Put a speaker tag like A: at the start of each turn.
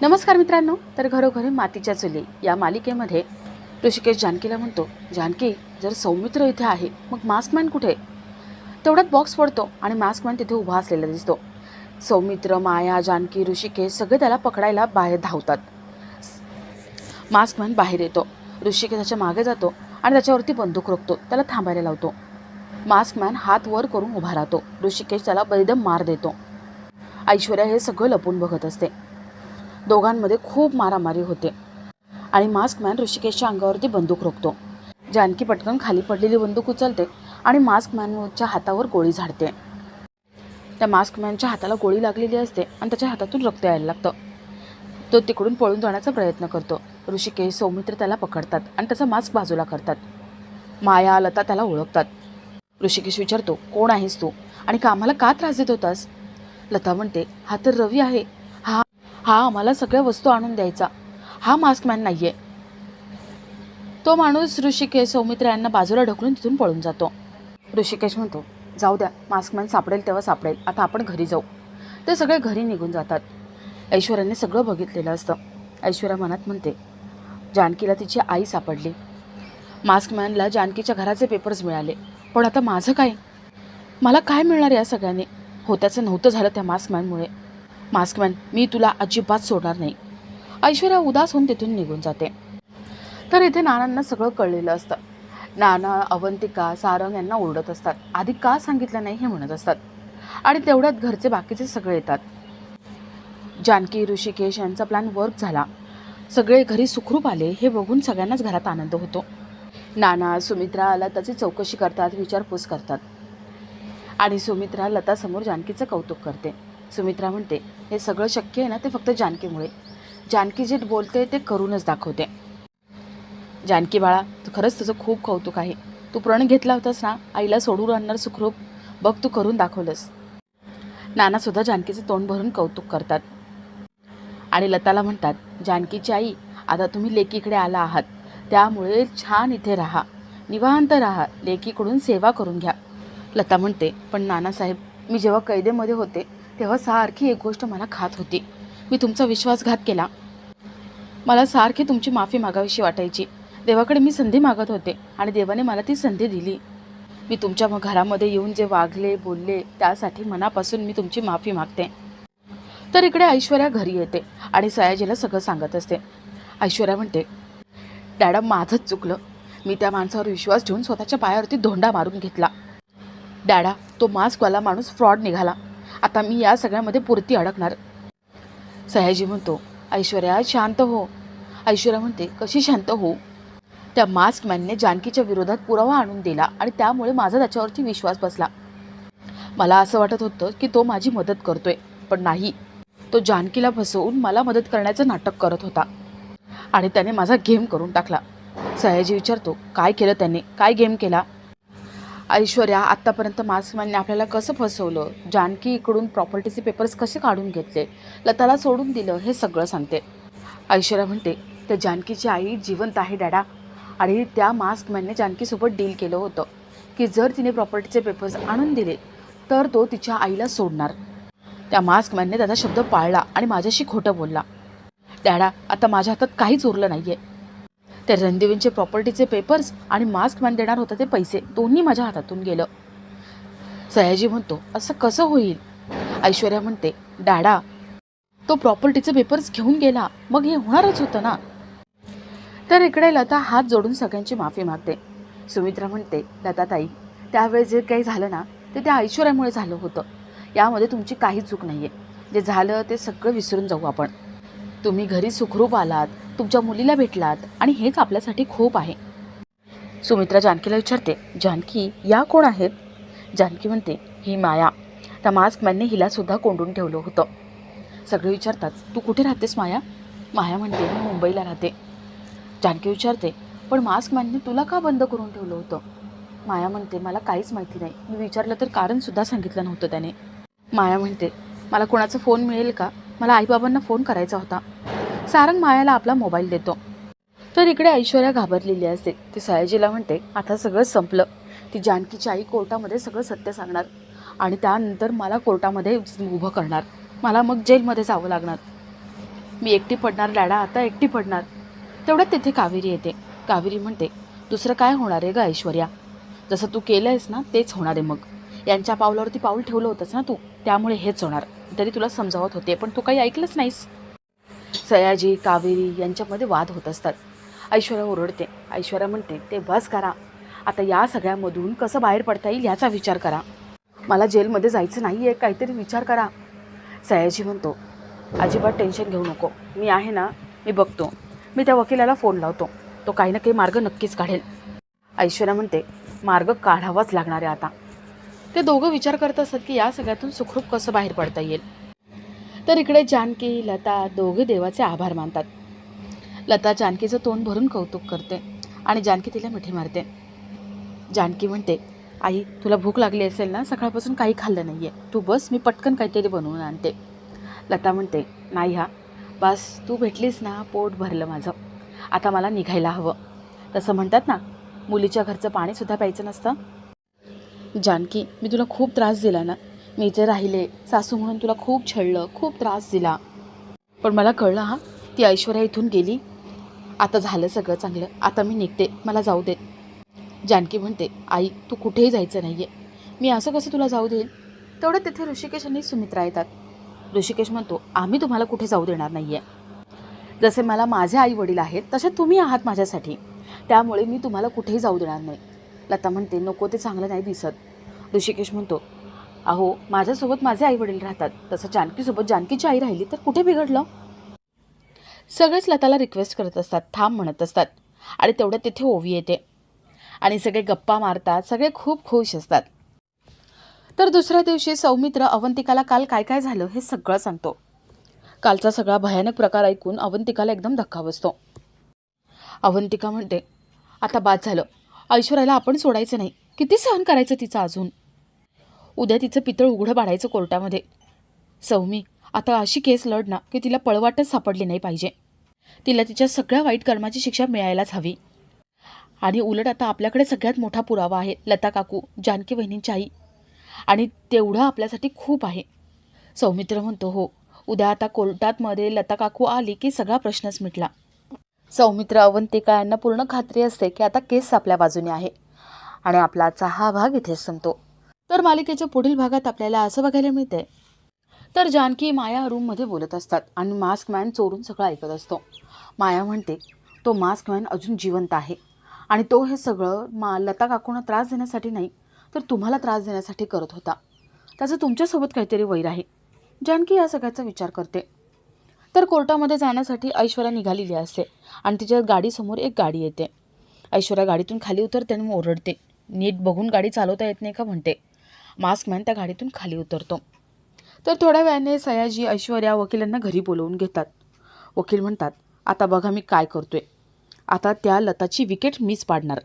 A: नमस्कार मित्रांनो तर घरोघरी मातीच्या चुली या मालिकेमध्ये ऋषिकेश जानकीला म्हणतो जानकी जर सौमित्र इथे आहे मग मास्कमॅन कुठे? तेवढ्यात बॉक्स पडतो आणि मास्कमॅन तिथे उभा असलेला दिसतो. सौमित्र माया जानकी ऋषिकेश सगळे त्याला पकडायला बाहेर धावतात. मास्कमॅन बाहेर येतो. ऋषिकेश त्याच्यामागे जातो आणि त्याच्यावरती बंदूक रोखतो. त्याला थांबायला लावतो. मास्कमॅन हात वर करून उभा राहतो. ऋषिकेश त्याला बेदम मार देतो. ऐश्वर्या हे सगळं लपून बघत असते. दोघांमध्ये खूप मारामारी होते. आणि मास्कमॅन ऋषिकेशच्या अंगावरती बंदूक रोखतो. जानकी पटकन खाली पडलेली बंदूक उचलते आणि मास्कमॅनच्या हातावर गोळी झाडते. त्या मास्कमॅनच्या हाताला गोळी लागलेली असते आणि त्याच्या हातातून रक्त यायला लागतं. तो तिकडून पळून जाण्याचा प्रयत्न करतो. ऋषिकेश सौमित्र त्याला पकडतात आणि त्याचा मास्क बाजूला करतात. माया लता त्याला ओळखतात. ऋषिकेश विचारतो कोण आहेस तू? आणि कामाला का त्रास देत होतास? लता म्हणते हा तर रवी आहे. हा आम्हाला सगळ्या वस्तू आणून द्यायचा. हा मास्कमॅन नाही आहे तो माणूस ऋषिकेश सौमित्र यांना बाजूला ढकलून तिथून पळून जातो. ऋषिकेश म्हणतो जाऊ द्या मास्कमॅन सापडेल तेव्हा सापडेल. आता आपण घरी जाऊ. ते सगळे घरी निघून जातात. ऐश्वर्याने सगळं बघितलेलं असतं. ऐश्वर्या मनात म्हणते जानकीला तिची आई सापडली. मास्कमॅनला जानकीच्या घराचे पेपर्स मिळाले. पण आता माझं काय? मला काय मिळणार या सगळ्यांनी? होत्याचं नव्हतं झालं त्या मास्कमॅनमुळे मास्कमॅन मी तुला अजिबात सोडणार नाही. ऐश्वर्या उदास होऊन तिथून निघून जाते. तर इथे नानांना सगळं कळलेलं असतं. नाना अवंतिका सारंग यांना ओरडत असतात. आधी का सांगितलं नाही हे म्हणत असतात. आणि तेवढ्यात घरचे बाकीचे सगळे येतात. जानकी ऋषिकेश यांचा प्लॅन वर्क झाला. सगळे घरी सुखरूप आले हे बघून सगळ्यांनाच घरात आनंद होतो. नाना सुमित्रा लताची चौकशी करतात विचारपूस करतात. आणि सुमित्रा लतासमोर जानकीचं कौतुक करते. सुमित्रा म्हणते हे सगळं शक्य आहे ना ते फक्त जानकीमुळे. जानकी जे बोलते ते करूनच दाखवते. जानकी बाळा तू खरंच तुझं खूप कौतुक आहे. तू प्रण घेतला होतास ना आईला सोडून आणणार सुखरूप. बघ तू करून दाखवलंस. नानासुद्धा जानकीचं तोंड भरून कौतुक करतात. आणि लताला म्हणतात जानकीची आई आता तुम्ही लेकीकडे आला आहात. त्यामुळे छान इथे राहा. निवांत राहा. लेकीकडून सेवा करून घ्या. लता म्हणते पण नानासाहेब मी जेव्हा कैदेमध्ये होते तेव्हा सारखी एक गोष्ट मला खात होती. मी तुमचा विश्वासघात केला. मला सारखी तुमची माफी मागावीशी वाटायची. देवाकडे मी संधी मागत होते आणि देवाने मला ती संधी दिली. मी तुमच्या घरामध्ये येऊन जे वागले बोलले त्यासाठी मनापासून मी तुमची माफी मागते. तर इकडे ऐश्वर्या घरी येते आणि सयाजीला सगळं सांगत असते. ऐश्वर्या म्हणते डॅडा माझंच चुकलं. मी त्या माणसावर विश्वास ठेवून स्वतःच्या पायावरती धोंडा मारून घेतला. डॅडा तो मास्कवाला माणूस फ्रॉड निघाला. आता मी या सगळ्यामध्ये पुरती अडकणार. सयाजी म्हणतो ऐश्वर्या शांत हो. ऐश्वर्या म्हणते कशी शांत हो? त्या मास्कमॅनने जानकीच्या विरोधात पुरावा आणून दिला आणि त्यामुळे माझा त्याच्यावरती विश्वास बसला. मला असं वाटत होतं की तो माझी मदत करतोय पण नाही. तो जानकीला फसवून मला मदत करण्याचं नाटक करत होता आणि त्याने माझा गेम करून टाकला. सयाजी विचारतो काय केलं त्याने? काय गेम केला? ऐश्वर्या आत्तापर्यंत मास्कमॅनने आपल्याला कसं फसवलं? जानकी इकडून प्रॉपर्टीचे पेपर्स कसे काढून घेतले? लताला सोडून दिलं हे सगळं सांगते. ऐश्वर्या म्हणते त्या जानकीची आई जिवंत आहे डॅडा. आणि त्या मास्कमॅनने जानकीसोबत डील केलं होतं. की जर तिने प्रॉपर्टीचे पेपर्स आणून दिले तर तो तिच्या आईला सोडणार. त्या मास्कमॅनने त्याचा शब्द पाळला आणि माझ्याशी खोटं बोलला. डॅडा आता माझ्या हातात काहीच उरलं नाही आहे ते रणदेवींचे प्रॉपर्टीचे पेपर्स आणि मास्क मॅन देणार होतं ते पैसे. दोन्ही माझ्या हातातून गेलं. सयाजी म्हणतो असं कसं होईल? ऐश्वर्या म्हणते डॅडा तो प्रॉपर्टीचे पेपर्स घेऊन गेला. मग हे होणारच होतं ना? तर इकडे लता हात जोडून सगळ्यांची माफी मागते. सुमित्रा म्हणते लताताई त्यावेळेस जे काही झालं ना ते त्या ऐश्वर्यामुळे झालं होतं. यामध्ये तुमची काही चूक नाही आहे जे झालं ते सगळं विसरून जाऊ आपण. तुम्ही घरी सुखरूप आलात. तुमच्या मुलीला भेटलात आणि हेच आपल्यासाठी खूप आहे. सुमित्रा जानकीला विचारते जानकी या कोण आहेत? जानकी म्हणते ही माया. त्या मास्क मास्कमॅनने हिलासुद्धा कोंडून ठेवलं होतं. सगळे विचारतात तू कुठे राहतेस माया? माया म्हणते मी मुंबईला राहते. जानकी विचारते पण मास्क मॅनने तुला का बंद करून ठेवलं होतं? माया म्हणते मला काहीच माहिती नाही. मी विचारलं तर कारणसुद्धा सांगितलं नव्हतं त्याने. माया म्हणते मला कोणाचा फोन मिळेल का? मला आईबाबांना फोन करायचा होता. सारंग मायाला आपला मोबाईल देतो. तर इकडे ऐश्वर्या घाबरलेली असते. ती सयाजीला म्हणते आता सगळं संपलं. ती जानकीची आई कोर्टामध्ये सगळं सत्य सांगणार आणि त्यानंतर मला कोर्टामध्ये उभं करणार. मला मग जेलमध्ये जावं लागणार. मी एकटी पडणार डॅडा आता एकटी पडणार. तेवढ्यात तिथे कावेरी येते. कावेरी म्हणते दुसरं काय होणार आहे ग ऐश्वर्या? जसं तू केलं आहेस ना तेच होणार आहे मग. यांच्या पावलावरती पाऊल ठेवलं होतंस ना तू? त्यामुळे हेच होणार. तरी तुला समजावत होते पण तू काही ऐकलंच नाहीस. सयाजी कावेरी यांच्यामध्ये वाद होत असतात. ऐश्वर्या ओरडते. ऐश्वर्या म्हणते ते बस करा. आता या सगळ्यामधून कसं बाहेर पडता येईल याचा विचार करा. मला जेलमध्ये जायचं नाही आहे काहीतरी विचार करा. सयाजी म्हणतो अजिबात टेन्शन घेऊ नको. मी आहे ना मी बघतो. मी त्या वकिलाला फोन लावतो. तो काही ना काही मार्ग नक्कीच काढेल. ऐश्वर्या म्हणते मार्ग काढावाच लागणार आहे आता. ते दोघं विचार करत असतात की या सगळ्यातून सुखरूप कसं बाहेर पडता येईल. तर इकडे जानकी लता दोघे देवाचे आभार मानतात. लता जानकीचं तोंड भरून कौतुक करते आणि जानकी तिला मिठी मारते. जानकी म्हणते आई तुला भूक लागली असेल ना सकाळपासून काही खाल्लं नाही आहे तू बस मी पटकन काहीतरी बनवून आणते. लता म्हणते नाही हा बस तू भेटलीस ना पोट भरलं माझं. आता मला निघायला हवं. तसं म्हणतात ना मुलीच्या घरचं पाणीसुद्धा प्यायचं नसतं. जानकी मी तुला खूप त्रास दिला ना मी इथे राहिले. सासू म्हणून तुला खूप छळलं खूप त्रास दिला. पण मला कळलं हां ती ऐश्वर्या इथून गेली. आता झालं सगळं चांगलं. आता मी निघते. मला जाऊ देत जानकी म्हणते आई तू कुठेही जायचं नाही आहे मी असं कसं तुला जाऊ देईन? तेवढं तिथे ऋषिकेश आणि सुमित्रा येतात. ऋषिकेश म्हणतो आम्ही तुम्हाला कुठे जाऊ देणार नाही आहे जसे मला माझे आई वडील आहेत तसे तुम्ही आहात माझ्यासाठी. त्यामुळे मी तुम्हाला कुठेही जाऊ देणार नाही. लता म्हणते नको ते चांगलं नाही दिसत. ऋषिकेश म्हणतो अहो माझ्यासोबत माझे आई वडील राहतात. तसं जानकीसोबत जानकीची आई राहिली तर कुठे बिघडलं? सगळेच लताला रिक्वेस्ट करत असतात थांब म्हणत असतात. आणि तेवढ्यात तिथे ओवी येते. आणि सगळे गप्पा मारतात सगळे खूप खुश असतात. तर दुसऱ्या दिवशी सौमित्र अवंतिकाला काल काय काय झालं हे सगळं सांगतो. कालचा सगळा भयानक प्रकार ऐकून अवंतिकाला एकदम धक्का बसतो. अवंतिका म्हणते आता बाद झालं. ऐश्वर्याला आपण सोडायचं नाही. किती सहन करायचं तिचं अजून? उद्या तिचं पितळ उघडं पाडायचं कोर्टामध्ये. सौमी आता अशी केस लढ ना की तिला पळवाटच सापडली नाही पाहिजे. तिला तिच्या सगळ्या वाईट कर्माची शिक्षा मिळायलाच हवी. आणि उलट आता आपल्याकडे सगळ्यात मोठा पुरावा आहे लता काकू जानकी वहिनींची आई. आणि तेवढं आपल्यासाठी खूप आहे. सौमित्र म्हणतो हो उद्या आता कोर्टातमध्ये लता काकू आली की सगळा प्रश्नच मिटला. सौमित्र अवंतिका यांना पूर्ण खात्री असते की आता केस आपल्या बाजूने आहे. आणि आपला हा भाग इथेच संपतो. तर मालिकेच्या पुढील भागात आपल्याला असं बघायला मिळतंय. तर जानकी माया रूममध्ये बोलत असतात आणि मास्क मॅन चोरून सगळं ऐकत असतो. माया म्हणते तो मास्क मॅन अजून जिवंत आहे आणि तो हे सगळं मा लता काकूंना त्रास देण्यासाठी नाही तर तुम्हाला त्रास देण्यासाठी करत होता. त्याचं तुमच्यासोबत काहीतरी वैर आहे. जानकी या सगळ्याचा विचार करते. तर कोर्टामध्ये जाण्यासाठी ऐश्वर्या निघालेली असते आणि तिच्या गाडीसमोर एक गाडी येते. ऐश्वर्या गाडीतून खाली उतरते आणि ओरडते. नीट बघून गाडी चालवता येत नाही का? म्हणते. मास्कमॅन त्या गाडीतून खाली उतरतो. तर थोड्या वेळाने सयाजी ऐश्वर्या वकिलांना घरी बोलवून घेतात. वकील म्हणतात आता बघा मी काय करतोय. आता त्या लताची विकेट मीच पाडणार.